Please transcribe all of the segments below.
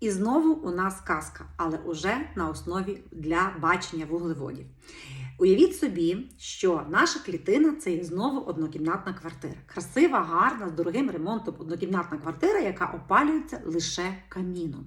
І знову у нас казка, але уже на основі для бачення вуглеводів. Уявіть собі, що наша клітина це є знову однокімнатна квартира. Красива, гарна, з дорогим ремонтом однокімнатна квартира, яка опалюється лише каміном.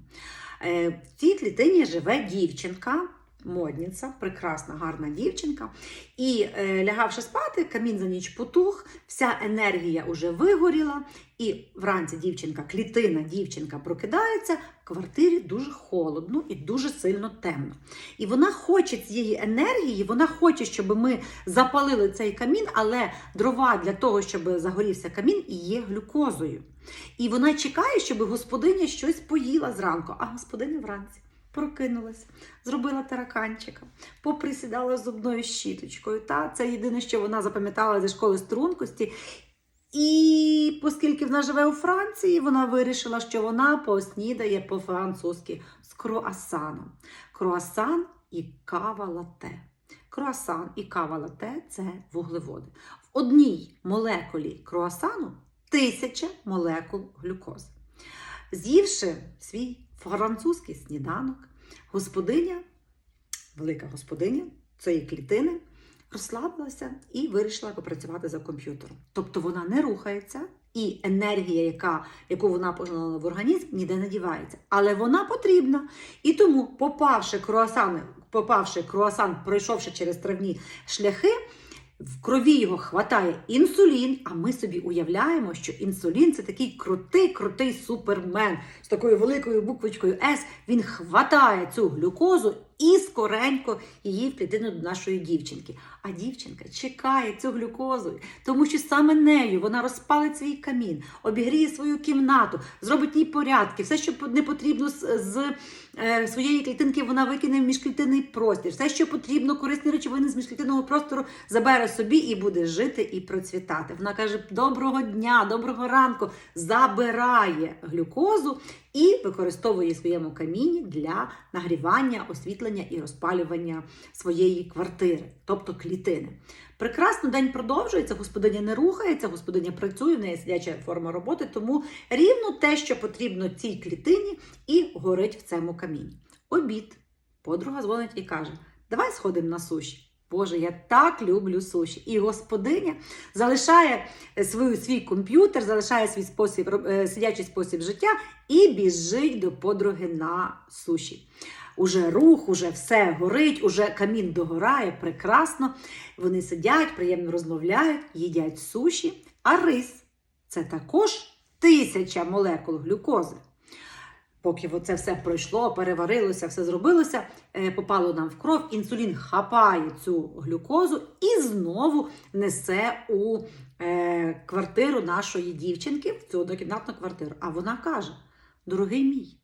Е, В цій клітині живе дівчинка, модниця, прекрасна, гарна дівчинка. І е, лягавши спати, камін за ніч потух, вся енергія вже вигоріла, і вранці дівчинка, клітина дівчинка прокидається, в квартирі дуже холодно і дуже сильно темно. І вона хоче цієї енергії, вона хоче, щоб ми запалили цей камін, але дрова для того, щоб загорівся камін, є глюкозою. І вона чекає, щоб господиня щось поїла зранку, а господиня вранці. Прокинулась, зробила тараканчика, поприсідала зубною щіточкою. Та це єдине, що вона запам'ятала зі школи стрункості. І оскільки вона живе у Франції, вона вирішила, що вона поснідає по-французьки з круасаном. Круасан і кава лате. Круасан і кава лате це вуглеводи. В одній молекулі круасану тисяча молекул глюкози. З'ївши свій французький сніданок, господиня, велика господиня цієї клітини, розслабилася і вирішила попрацювати за комп'ютером. Тобто вона не рухається, і енергія, яка, яку вона пожила в організм, ніде не дівається. Але вона потрібна. І тому, попавши круасан, попавши круасан, пройшовши через травні шляхи, в крові його хватає інсулін, а ми собі уявляємо, що інсулін це такий крутий, крутий супермен з такою великою буквочкою С. Він хватає цю глюкозу і скоренько її в клітину до нашої дівчинки. А дівчинка чекає цю глюкозу, тому що саме нею вона розпалить свій камін, обігріє свою кімнату, зробить їй порядки, все, що не потрібно з, з е, своєї клітинки, вона викине в міжклітинний простір. Все, що потрібно, корисні речовини з міжклітинного простору, забере собі і буде жити і процвітати. Вона каже: доброго дня, доброго ранку, забирає глюкозу і використовує в своєму каміні для нагрівання, освітлення і розпалювання своєї квартири, тобто клітини. Прекрасно день продовжується, господиня не рухається, господиня працює, в неї сидяча форма роботи, тому рівно те, що потрібно цій клітині, і горить в цьому камінні. Обід. Подруга дзвонить і каже: Давай сходимо на суші. Боже, я так люблю суші. І господиня залишає свою, свій комп'ютер, залишає свій спосіб, е, сидячий спосіб життя і біжить до подруги на суші. Уже рух, уже все горить, уже камін догорає, прекрасно. Вони сидять, приємно розмовляють, їдять суші, а рис це також тисяча молекул глюкози. Поки це все пройшло, переварилося, все зробилося, е, попало нам в кров, інсулін хапає цю глюкозу і знову несе у е, квартиру нашої дівчинки, в цю однокімнатну квартиру. А вона каже: дорогий мій,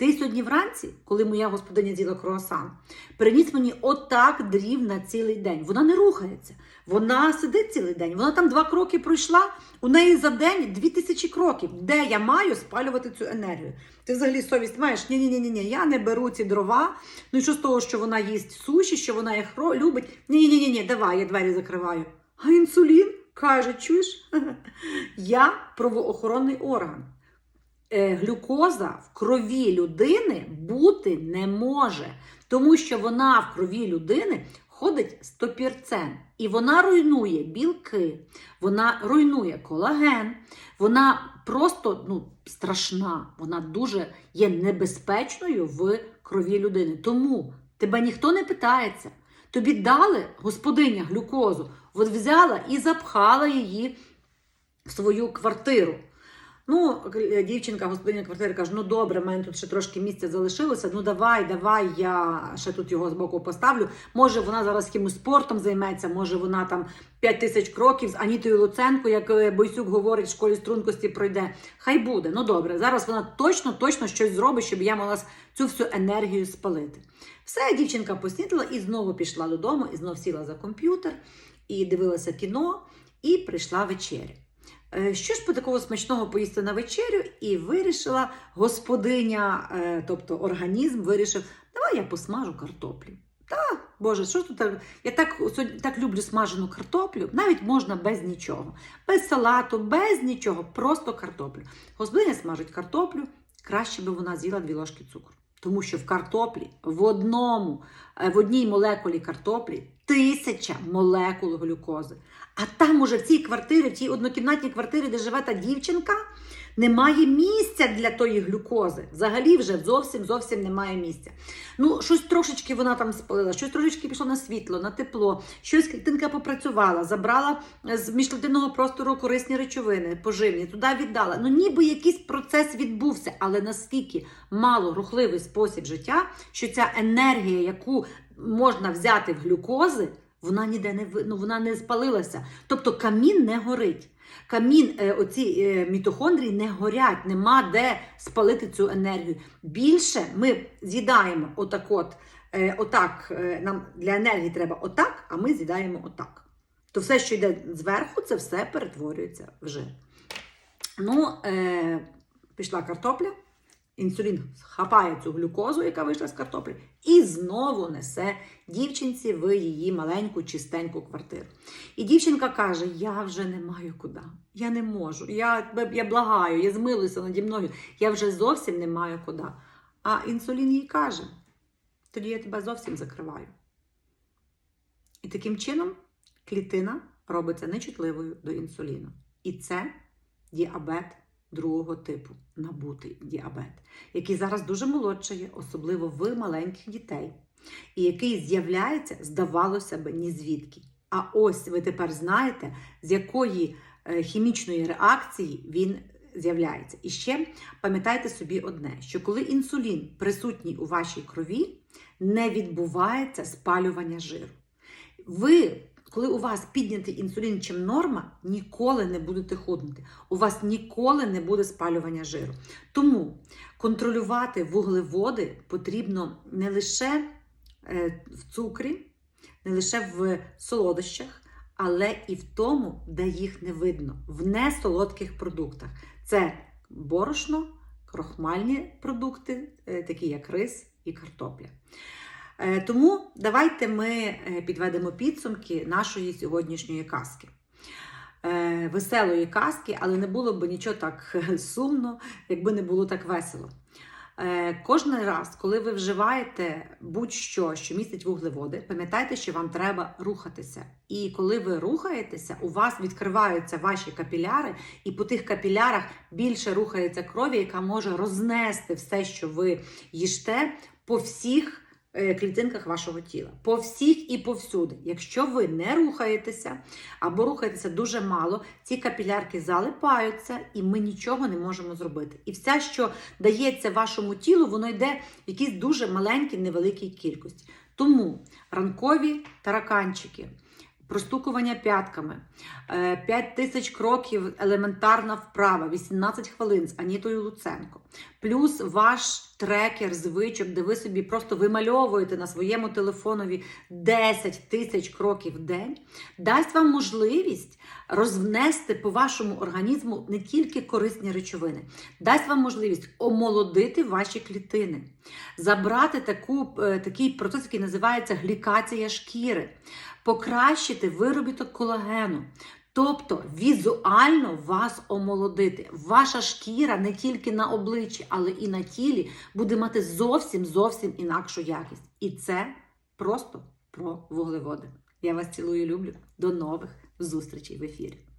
ти сьогодні вранці, коли моя господиня з'їла круасан, приніс мені отак дрів на цілий день. Вона не рухається, вона сидить цілий день. Вона там два кроки пройшла. У неї за день дві тисячі кроків. Де я маю спалювати цю енергію? Ти взагалі совість маєш? Ні, ні, ні, ні, я не беру ці дрова. Ну і що з того, що вона їсть суші, що вона їх любить? Ні, ні, ні, ні, давай, я двері закриваю. А інсулін каже: чуєш? Я правоохоронний орган глюкоза в крові людини бути не може, тому що вона в крові людини ходить стопірцем. І вона руйнує білки, вона руйнує колаген, вона просто ну, страшна, вона дуже є небезпечною в крові людини. Тому тебе ніхто не питається. Тобі дали господиня глюкозу, от взяла і запхала її в свою квартиру. Ну, дівчинка, господиня квартири каже: ну добре, в мене тут ще трошки місця залишилося. Ну давай, давай, я ще тут його збоку поставлю. Може, вона зараз якимось спортом займеться, може вона там 5 тисяч кроків з Анітою Луценко, як е, Бойсюк говорить, в школі стрункості пройде. Хай буде. Ну добре, зараз вона точно, точно щось зробить, щоб я могла цю всю енергію спалити. Все, дівчинка поснідала і знову пішла додому, і знову сіла за комп'ютер, і дивилася кіно, і прийшла вечеря. Е, Що ж по такого смачного поїсти на вечерю? І вирішила господиня, е, тобто організм, вирішив, давай я посмажу картоплю. Та, Боже, що тут? Я так, так люблю смажену картоплю, навіть можна без нічого, без салату, без нічого, просто картоплю. Господиня смажить картоплю, краще би вона з'їла дві ложки цукру. Тому що в картоплі в одному, е, в одній молекулі картоплі тисяча молекул глюкози. А там уже в цій квартирі, в цій однокімнатній квартирі, де живе та дівчинка, немає місця для тої глюкози. Взагалі вже зовсім зовсім немає місця. Ну, щось трошечки вона там спалила, щось трошечки пішло на світло, на тепло, щось клітинка попрацювала, забрала з міжклітинного простору корисні речовини, поживні, туди віддала. Ну, ніби якийсь процес відбувся, але наскільки мало рухливий спосіб життя, що ця енергія, яку можна взяти в глюкози, вона ніде не ну, вона не спалилася. Тобто камін не горить. Камін, е, оці е, мітохондрії не горять, нема де спалити цю енергію. Більше ми з'їдаємо отак от, е, отак, е, нам для енергії треба отак, а ми з'їдаємо отак. То все, що йде зверху, це все перетворюється в жир. Ну, е, пішла картопля, інсулін хапає цю глюкозу, яка вийшла з картоплі, і знову несе дівчинці в її маленьку чистеньку квартиру. І дівчинка каже: Я вже не маю куди, я не можу, я, я благаю, я змилуюся наді мною, я вже зовсім не маю куди. А інсулін їй каже: тоді я тебе зовсім закриваю. І таким чином клітина робиться нечутливою до інсуліну. І це діабет другого типу, набутий діабет, який зараз дуже молодшає, особливо в маленьких дітей, і який з'являється, здавалося б, ні звідки. А ось ви тепер знаєте, з якої е, хімічної реакції він з'являється. І ще пам'ятайте собі одне: що коли інсулін присутній у вашій крові, не відбувається спалювання жиру. Ви, коли у вас піднятий інсулін, чим норма, ніколи не будете худнути. У вас ніколи не буде спалювання жиру. Тому контролювати вуглеводи потрібно не лише е, в цукрі, не лише в солодощах, але і в тому, де їх не видно, в несолодких продуктах. Це борошно, крохмальні продукти, е, такі як рис і картопля. Е, Тому давайте ми е, підведемо підсумки нашої сьогоднішньої казки. Е, Веселої казки, але не було б нічого так сумно, якби не було так весело. Кожен раз, коли ви вживаєте будь-що, що містить вуглеводи, пам'ятайте, що вам треба рухатися. І коли ви рухаєтеся, у вас відкриваються ваші капіляри, і по тих капілярах більше рухається крові, яка може рознести все, що ви їжте, по всіх клітинках вашого тіла. По всіх і повсюди. Якщо ви не рухаєтеся або рухаєтеся дуже мало, ці капілярки залипаються, і ми нічого не можемо зробити. І все, що дається вашому тілу, воно йде в якійсь дуже маленькій, невеликій кількості. Тому ранкові тараканчики. Простукування п'ятками, 5 тисяч кроків елементарна вправа, 18 хвилин з Анітою Луценко. Плюс ваш трекер звичок, де ви собі просто вимальовуєте на своєму телефонові 10 тисяч кроків в день, дасть вам можливість рознести по вашому організму не тільки корисні речовини, дасть вам можливість омолодити ваші клітини, забрати таку, е, такий процес, який називається глікація шкіри, покращити виробіток колагену. Тобто візуально вас омолодити. Ваша шкіра не тільки на обличчі, але і на тілі буде мати зовсім зовсім інакшу якість. І це просто про вуглеводи. Я вас цілую, люблю. До нових зустрічей в ефірі.